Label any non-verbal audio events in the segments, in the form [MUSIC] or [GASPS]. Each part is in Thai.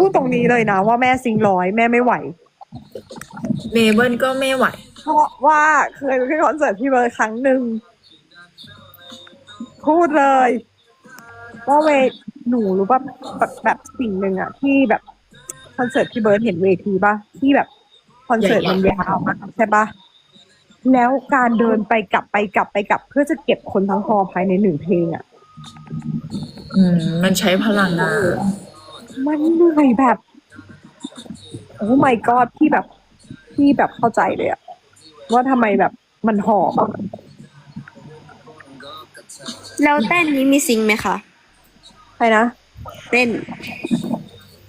พูดตรงนี้เลยนะว่าแม่ซิงร้อยแม่ไม่ไหว เมเบิลก็ไม่ไหว เพราะว่าเคยไปขึ้นคอนเสิร์ตพี่เบิร์ดครั้งหนึ่งพูดเลยว่าเวหนูรู้ป่ะแบบแบบสิ่งหนึ่งอะที่แบบคอนเสิร์ตพี่เบิร์ดเห็นเวทีป่ะที่แบบคอนเสิร์ตมันยาวมากใช่ป่ะแล้วการเดินไปกลับไปกลับไปกลับ เพื่อจะเก็บคนทั้งฮอลล์ภายในหนึ่งเพลงอะอืมมันใช้พลังงาน มันเหนื่อยแบบโอ้ my god ที่แบบที่แบบเข้าใจเลยอะว่าทำไมแบบมันหอบอะแล้วเต้นนี้มีซิงค์ไหมคะ ใครนะเต้น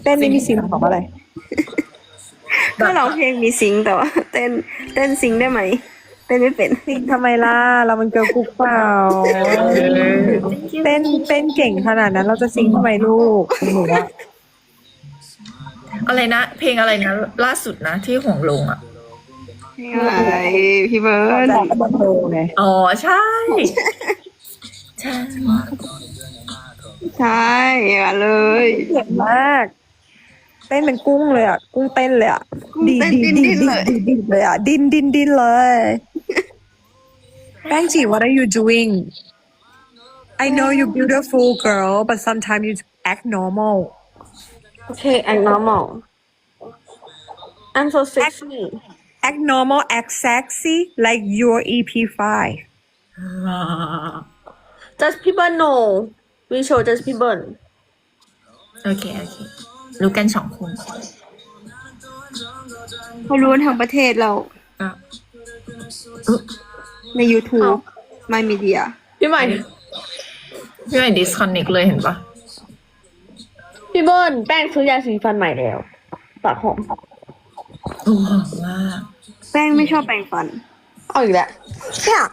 เต้นไม่มีซิงของอะไร ก็ร้องเพลงมีซิงค์แต่ว่าเต้นเต้นซิงค์ได้ไหมเต้นไม่เป็นซิงทำไมล่ะ เรามันเกิร์ลกรุ๊ปเปล่า เต้นเต้นเก่งขนาดนั้น เราจะซิงทำไมลูกหนูอะ อะไรนะ เพลงอะไรนะ ล่าสุดนะที่ห่วงลงอะอะไรพี่เบิร์เข้าดใจกับโตไงอ๋อใช่ ใช่ใช่อะเลยเก่งมาก เต้นเป็นกุ้งเลยอะ กุ้งเต้นเลยอะกุ้งเต้นดิ้นดิ้นเลยดิ้นดิ้นเลยอะดิ้นดิ้นดิ้นเลยแป้งจี what are you doing I know you beautiful girl but sometimes you act normal โอเค I'm normal I'm so sexy act normal act sexy like your E EP5 just people know we show just people โอเค โอเค รู้กันสองคนเขารู้กันทั้งประเทศเราอะใน YouTube My Media พี่ใหม่พี่ใหม่ดิสคอนเน c เลยเห็นปะ พี่เบิ้ลแป้งซื้อยาสีฟันใหม่แล้วปากหอมโอ้หอมมากแป้งไม่ชอบแปรงฟัน เอาอีกแล้วเนี่ย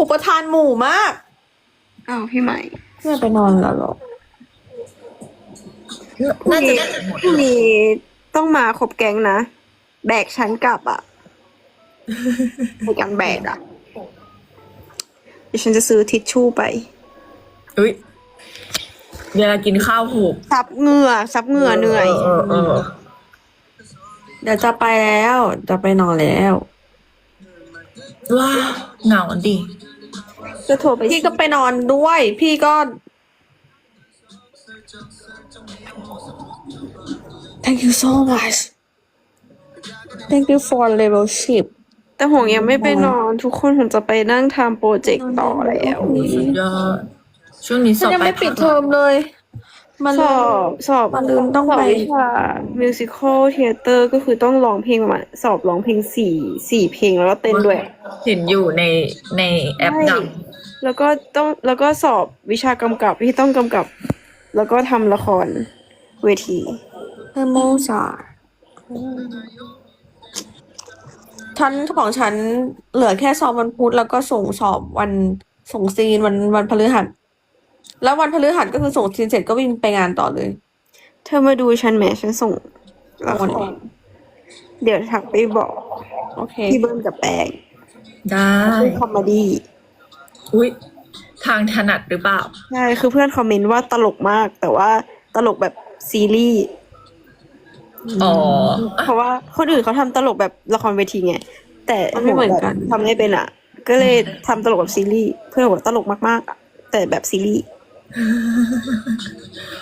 อุปทานหมู่มากอ้าวพี่ใหม่ เพื่อไปนอนแล้วเหรอน่าจะได้หมดพรุ่งนี้ต้องมาครบแก๊งนะ แบกฉันกลับอะในการแบกอะเดี๋ยวฉันจะซื้อทิชชู่ไป อุ้ย เวลากินข้าวผูกซับเหงื่อซับเหงื่อเหนื่อย เออเออ เดี๋ยวจะไปแล้ว จะไปนอนแล้ว ว้าวเหงาดิจะโทรไปพี่ก็ไปนอนด้วย พี่ก็ Thank you so much Thank you for level ship แต่หงยังไม่ไปนอน ทุกคนผมจะไปนั่งทำโปรเจกต์ต่อแล้ว สุดยอด ช่วงนี้สฉันอบยังไปไม่ปิดเทอมเลย มันสอบสอบมันลืมต้องสอบไป วิชา musical theater ก็คือต้องร้องเพลงประมาณสอบร้องเพลงสี่สี่เพลงแล้วก็เต้นด้วย เห็นอยู่ในในแอปดังแล้วก็ต้องแล้วก็สอบวิชากำกับที่ต้องกำกับ แล้วก็ทำละครเวที เออโมซาชั้นของฉันเหลือแค่สอบวันพุธแล้วก็ส่งสอบวันส่งซีนวันวันพฤหัส แล้ววันพฤหัสก็คือส่งซีนเสร็จก็วิ่งไปงานต่อเลย เธอมาดูฉันแหมฉันส่งละควันไหนรเดี๋ยวทักไปบอกโอเค พี่เบิ้ลกับแป้งได้เป็นคอมเมดี้อุ้ยทางถนัดหรือเปล่า ใช่คือเพื่อนคอมเมนต์ว่าตลกมาก แต่ว่าตลกแบบซีรีส์อ๋อ เพราะว่าคนอื่นเขาทำตลกแบบละครเวทีไง แต่มันไม่เหมือนกัน ทำไม่เป็นอะ ก็เลยทำตลกแบบซีรีส์เพื่อนบอกว่าตลกมากๆอะ แต่แบบซีรีส์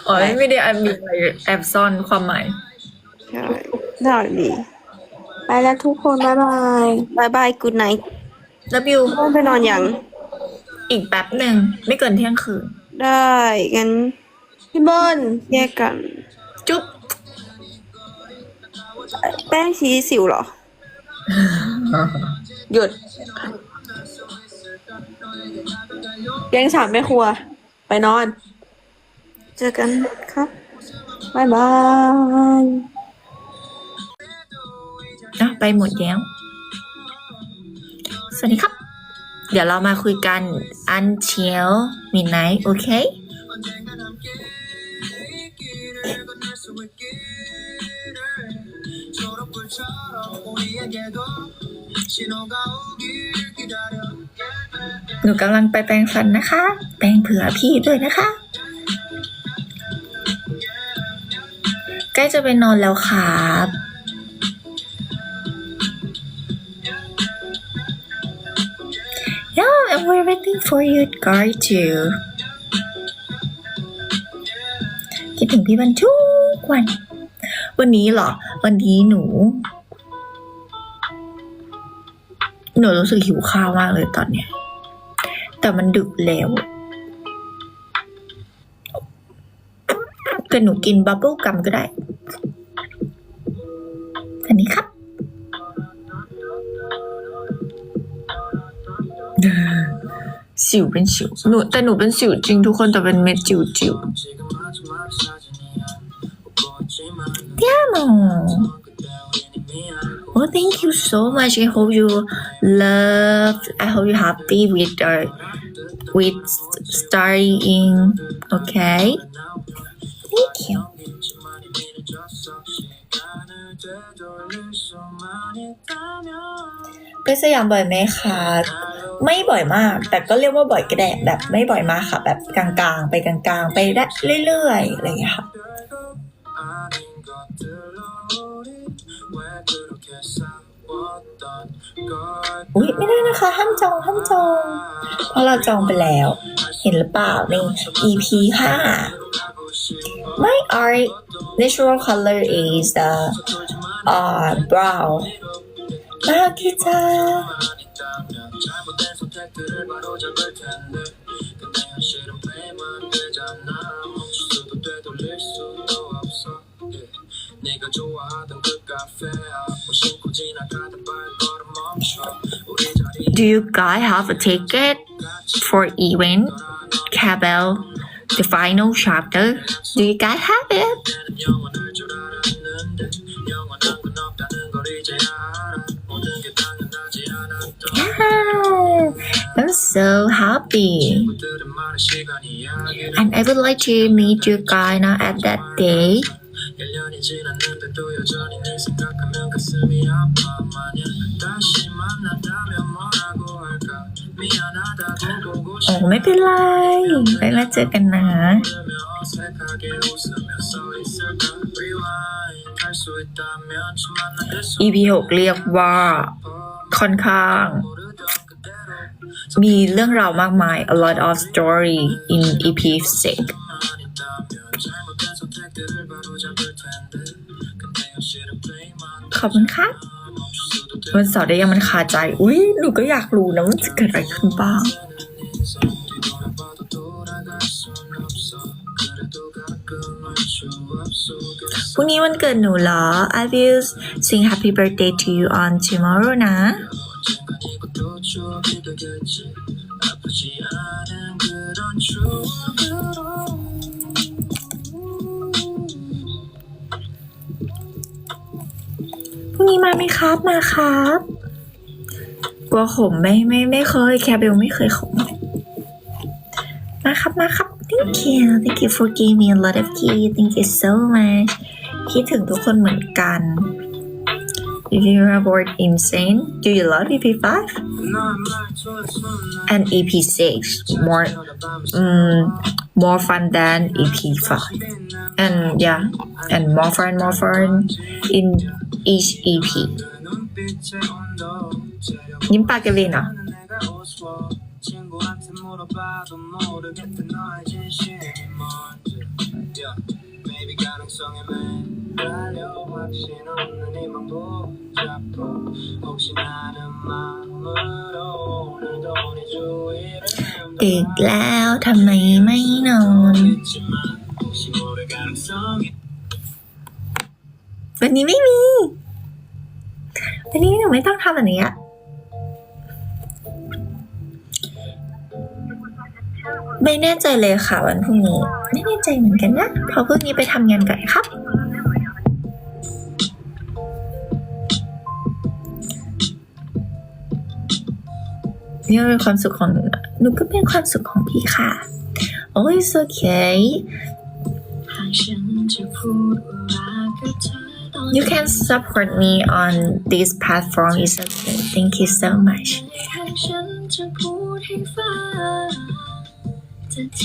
อ๋อไม่ได้มีอะไรแอบซ่อนความหมายใช่น่ารักดีไปแล้วทุกคนบ๊ายบายบายบายกูดไนท์แล้วบิวต้องไปนอนอย่างอีกแป๊บหนึ่ง ไม่เกินเที่ยงคืน ได้งั้นพี่เบิ้ลแยกกัน จุ๊บ แป้งชี้สิวเหรอ หยุด แกงสามแม่ครัว ไปนอน เจอกันครับบ๊ายบายอะไปหมดแล้ว สวัสดีครับ เดี๋ยวเรามาคุยกันอันเชียวมินไนท์โอเค หนูกำลังไปแปรงฟันนะคะ แปรงเผื่อพี่ด้วยนะคะ ใกล้จะไปนอนแล้วครับ Yeah, and we're waiting for you guys too. คิดถึงพี่บันทุกวัน วันนี้เหรอ วันนี้หนู หนูรู้สึกหิวข้าวมากเลยตอนเนี้ย แต่มันดึกแล้วแต่หนูกินบับเบิลกัมก็ได้อันนี้ครับ สิวเป็นสิวหนูแต่หนูเป็นสิวจริงทุกคนแต่เป็นเม็ดจิ๋วจิ๋วเดียม Oh, thank you so much. I hope you love. I hope you happy with the with studying. Okay. Thank you. ไปสยามบ่อยไหมคะ ไม่บ่อยมาก แต่ก็เรียกว่าบ่อยก็ได้แบบไม่บ่อยมากค่ะ แบบกลางๆ ไปกลางๆ ไปได้เรื่อยๆอะไรอย่างเงี้ยค่ะ อุ้ยไม่ได้นะคะ ห้ามจองห้ามจอง เพราะเราจองไปแล้ว เห็นหรือเปล่าใน EP ห้า My art natural color is the uh brown มากิจ้า 네가 좋아하던 그 카페야 무심코 지나가던 Do you guys have a ticket for Ewan Cabell, the final chapter? Do you guys have it? Yeah, I'm so happy. And I would like to meet you guys at that day. โอ้ไม่เป็นไรไว้มาเจอกันนะอีพีหกเรียกว่าค่อนข้าง มีเรื่องราวมากมาย a lot of story in EP 6ขอบคุณค่ะ วันเสาร์ได้ยังมันคาใจ อุ้ยหนูก็อยากรู้นะมันจะเกิดอะไรขึ้นบ้าง 뒤돌아봐도 돌아갈 순 없어 그래도 가끔 할수 없어 พรุ่งนี้วันเกิดหนูเหรอ I will sing happy birthday to you on tomorrow นะ 언젠간 이것도 추억이 되겠지 아프지 않은 그런 추억으 มีมาไหมครับ มาครับกลัวขมไม่ไม่ไม่เคย แคเบลไม่เคยขม มาครับมาครับ thank you thank you for giving me a lot of key thank you so much คิดถึงทุกคนเหมือนกัน If you are bored insane do you love EP5 and EP6 more um, more fun than EP5 and yeah and more fun more fun in each EP 눈빛에 온도 ยิ้มปากกันเลยเนาะ 내가 우스워 친구한테 물어봐도 모르겠대 너의 진심이 뭔지 yeah. Maybe 가능성에 매 달려 확신 없는 이맘 붙잡고 혹시 나는 마음으로 오늘도 네 주위를 ดึกแล้วทำไมไม่นอน 묻지만 혹시 모를 가능성이 วันนี้ไม่มี วันนี้หนูไม่ต้องทำแบบนี้อะไม่แน่ใจเลยค่ะวันพรุ่งนี้ ไม่แน่ใจเหมือนกันนะเพราะพรุ่งนี้ไปทำงานก่อนครับ นี่เป็นความสุขของหนูนะหนูก็เป็นความสุขของพี่ค่ะโอ้ย it's okay You can support me on this platform. It's okay. Thank you so much. ฉันจะพูดให้ฟังใจ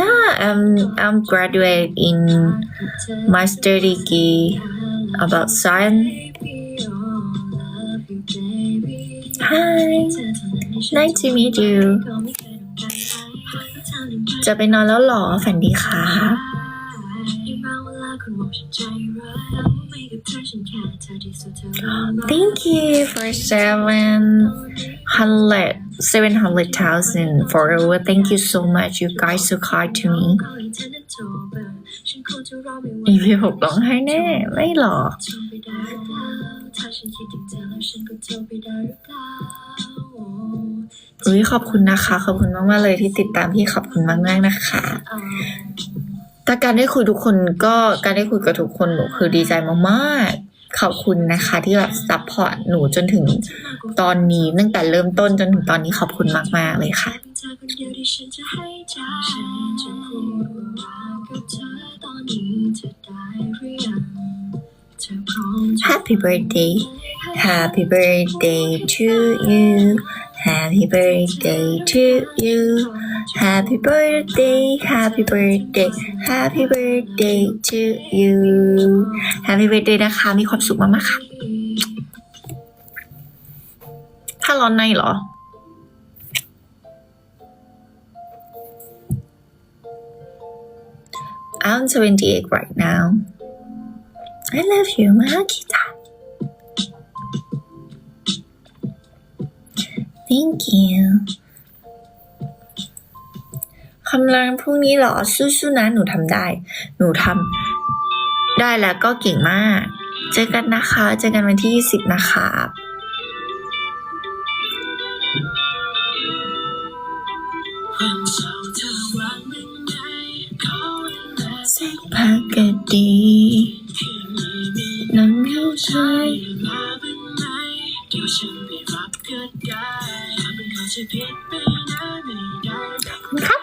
Yeah, I'm I'm graduate in master degree about science. Hi, nice to meet you. จะไปนอนแล้วหรอฝันดีค่ะ Thank you for seven hundred seven hundred thousand follower. Thank you so much. You guys so kind to me. อีพีหกร้องไห้แน่ไม่หรอก อุ้ยขอบคุณนะคะ ขอบคุณมากๆเลยที่ติดตามพี่ขอบคุณมากๆนะคะแต่การได้คุยทุกคนก็การได้คุยกับทุกคนหนูคือดีใจมากๆขอบคุณนะคะ ที่แบบซัพพอร์ตหนูจนถึงตอนนี้ตั้งแต่เริ่มต้นจนถึงตอนนี้ขอบคุณมาก ๆ เลยค่ะ Happy birthday Happy birthday to you Happy birthday to you Happy birthday Happy birthday Happy birthday to you Happy birthday นะคะ มีความสุขมากๆค่ะ ถ้าร้อนในเหรอ I'm 28 right now. I love you, Makita. Thank you. คำรามพรุ่งนี้หรอสู้ๆนะหนูทำได้ หนูทำได้แล้วก็เก่งมาก เจอกันนะคะ เจอกันวันที่20นะคะวันเสาร์เธอว่างบ้างไหมขอเวลาสักพักก็ดีน้ำเข้าใจเวลาบ้างไหมเดี๋ยวฉันไปรับก็ได้ คับ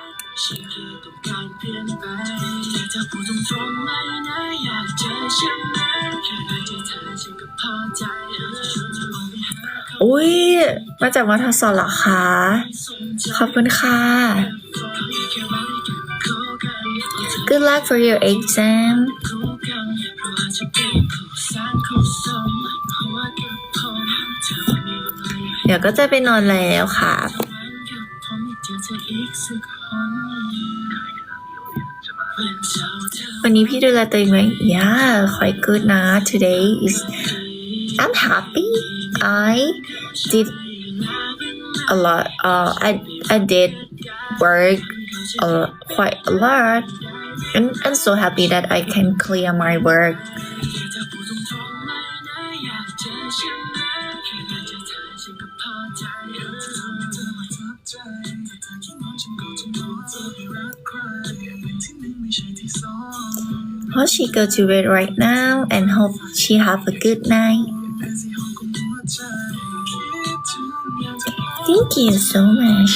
อุ้ยมาจากวัฒนศรหรอคะ ขอบคุณค่ะ Good luck for your exam ดี๋ยวก็จะไปนอนแล้วค่ะวันเสาร์เธอวันนี้พี่ดูแลตัวเองไหม Yeah quite good นะ Today is I'm happy I did a lot uh I I did work uh, quite a lot and I'm so happy that I can clear my work Hope she go to bed right now and hope she have a good night. Thank you so much.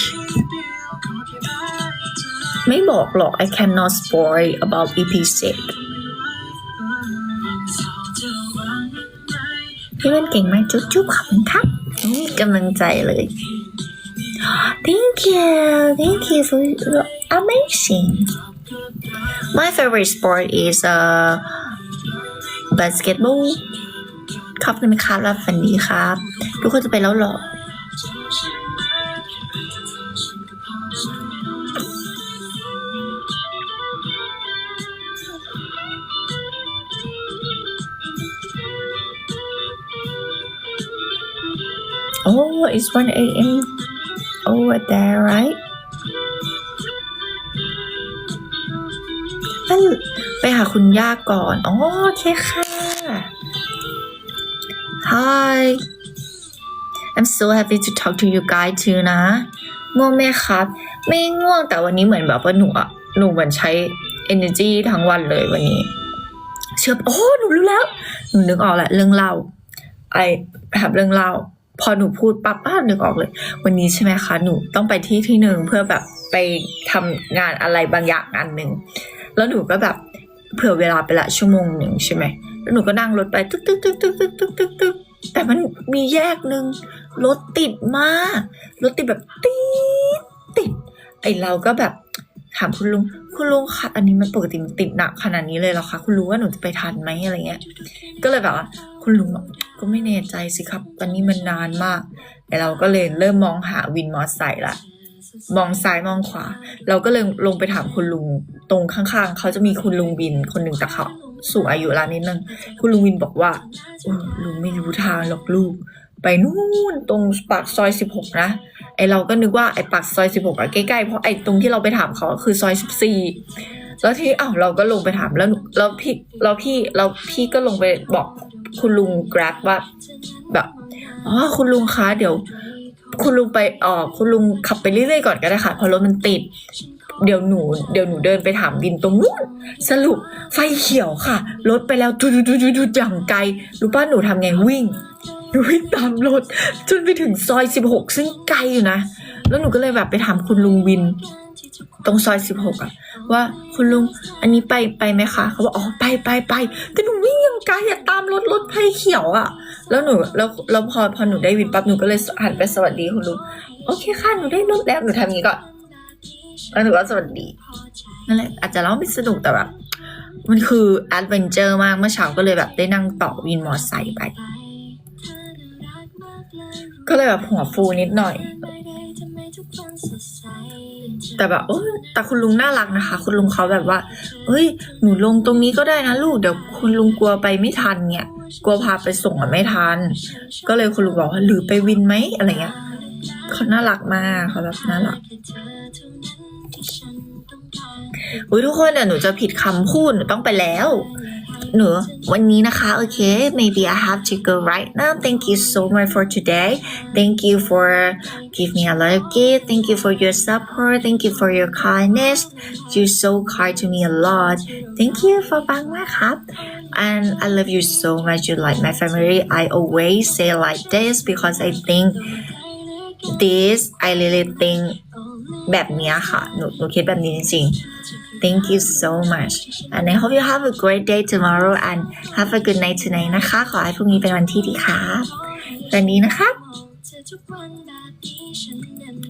ไม่บอกหรอก I cannot spoil about EP 6พี่เล่นเก่งไหมจุ๊บจุ๊บขอบคุณครับกำลังใจเลย [GASPS] Thank you thank you for amazing My favorite sport is uh basketball ขอบคุณครับรับฝันดีครับ ทุกคนจะไปแล้วเหรอ Oh, it's 1 a.m. over there, right? ไปหาคุณย่าก่อนอ๋อโอเคค่ะ Hi I'm so happy to talk to you guys too นะง่วงไหมครับ ไม่ง่วงแต่วันนี้เหมือนแบบว่าหนูอะหนูเหมือนใช้ energy ทั้งวันเลยวันนี้ เชื่อโอ้หนูรู้แล้ว หนูนึกออกแหล้วเรื่องเล่าไอแบบเรื่องเล่า พอหนูพูดปั๊บป้านึกออกเลย วันนี้ใช่ไหมคะ หนูต้องไปที่ที่หนึ่งเพื่อแบบไปทำงานอะไรบางอย่างอันหนึ่งแล้วหนูก็แบบ เผื่อเวลาไปละชั่วโมงหนึ่งใช่ไหมแล้วหนูก็นั่งรถไปตึ๊กตึ๊กตึ๊กตึ๊กตึ๊กตึ๊กตึกตึกแต่มันมีแยกหนึ่งรถติดมากรถติดแบบติดติดไอเราก็แบบถามคุณลุงคุณลุงคะอันนี้มันปกติมันติดหนักขนาดนี้เลยเหรอคะคุณรู้ว่าหนูจะไปทันไหมอะไรเงี้ย ก็เลยแบบว่า คุณลุงก็ไม่แน่ใจสิครับอันนี้มันนานมาก แต่เราก็เลยเริ่มมองหาวินมอเตอร์ไซค์ละ มองซ้ายมองขวา เราก็เลยลงไปถามคุณลุงตรงข้างๆ เขาจะมีคุณลุงวินคนหนึ่งแต่เขาสูงอายุแล้วนิดนึงคุณลุงวินบอกว่าลุงไม่รู้ทางหรอกลูก ไปนู่นตรงปากซอยสิบหกนะไอเราก็นึกว่าไอปากซอยสิบหกอะใกล้ๆเพราะไอตรงที่เราไปถามเขาคือซอยสิบสี่แล้วที่อ้าวเราก็ลงไปถามแล้วแล้วพี่แล้วพี่แล้วพี่ก็ลงไปบอกคุณลุง grab ว่าแบบอ๋อคุณลุงคะเดี๋ยว คุณลุงไปออกคุณลุงขับไปเรื่อยๆก่อนก็ได้ค่ะเพราะรถมันติด เดี๋ยวหนูเดี๋ยวหนูเดินไปถามวินตรงนู้นสรุปไฟเขียวค่ะรถไปแล้วจุดๆๆๆอย่างไกลรู้ป้าหนูทำไงวิ่งหนูวิ่งตามรถจนไปถึงซอยสิบหกซึ่งไกลอยู่นะแล้วหนูก็เลยแบบไปถามคุณลุงวิน ตรงซอยสิบหกอะว่าคุณลุงอันนี้ไปไปไหมคะเขาบอกอ๋อไปไปไปแต่หนูวิ่งยังไกลอะตามรถรถไฟเขียวอะ แล้วหนูแล้วแล้วพอพอหนูได้วินปั๊บหนูก็เลยหันไปสวัสดีคุณลุงโอเคค่ะหนูได้รถแล้วหนูทำอย่างนี้ก่อนแล้วหนูก็สวัสดีนั่นแหละอาจจะเล่าไม่สนุกแต่แบบมันคือแอดเวนเจอร์มากเมื่อเช้าก็เลยแบบได้นั่งต่อวินมอไซค์ไป ก็เลยแบบหัวฟูนิดหน่อย แต่แบบโอ้แต่คุณลุงน่ารักนะคะ คุณลุงเขาแบบว่า เฮ้ย หนูลงตรงนี้ก็ได้นะลูก เดี๋ยวคุณลุงกลัวไปไม่ทันเนี่ย กลัวพาไปส่งอะไม่ทัน ก็เลยคุณลุงบอกว่าหรือไปวินไหมอะไรเงี้ยเขาน่ารักมากเขาแบบน่ารักอุ้ยทุกคนเดี๋ยวหนูจะผิดคำพูดหนูต้องไปแล้ว หนูวันนี้นะคะโอเค maybe I have to go right now thank you so much for today thank you for give me a lot of gift thank you for your support thank you for your kindness you so kind to me a lot thank you for ฟังมากครับ and I love you so much you like my family I always say like this because I think this I really think แบบนี้ค่ะหนูหนูคิดแบบนี้จริง Thank you so much and I hope you have a great day tomorrow and have a good night tonight นะคะ ขอให้พรุ่งนี้เป็นวันที่ดีครับวันนี้นะคะ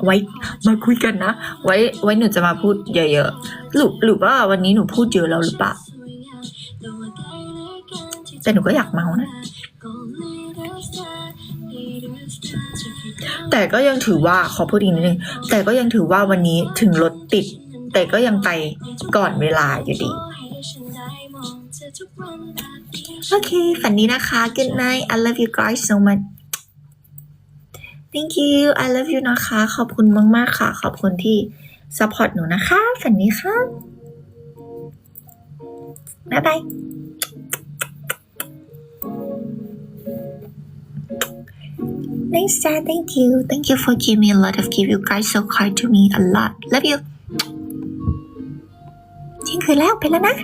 ไว้มาคุยกันนะ ไว้ไว้หนูจะมาพูดเยอะๆหรือหรือว่าวันนี้หนูพูดเยอะแล้วหรือเปล่าแต่หนูก็อยากเมานะ แต่ก็ยังถือว่าขอพูดอีกนิดนึงแต่ก็ยังถือว่าวันนี้ถึงรถติด แต่ก็ยังไปก่อนเวลาอยู่ดี โอเคฝันนี้นะคะ good night I love you guys so much thank you I love you นะคะ ขอบคุณมาก ๆ ค่ะ ขอบคุณที่ support หนูนะคะฝันนี้ค่ะบ๊ายบาย Nice chat, thank you. Thank you for giving me a lot of gift. You guys so kind to me a lot. Love you. เที่ยงคืนแล้วไปแล้วนะ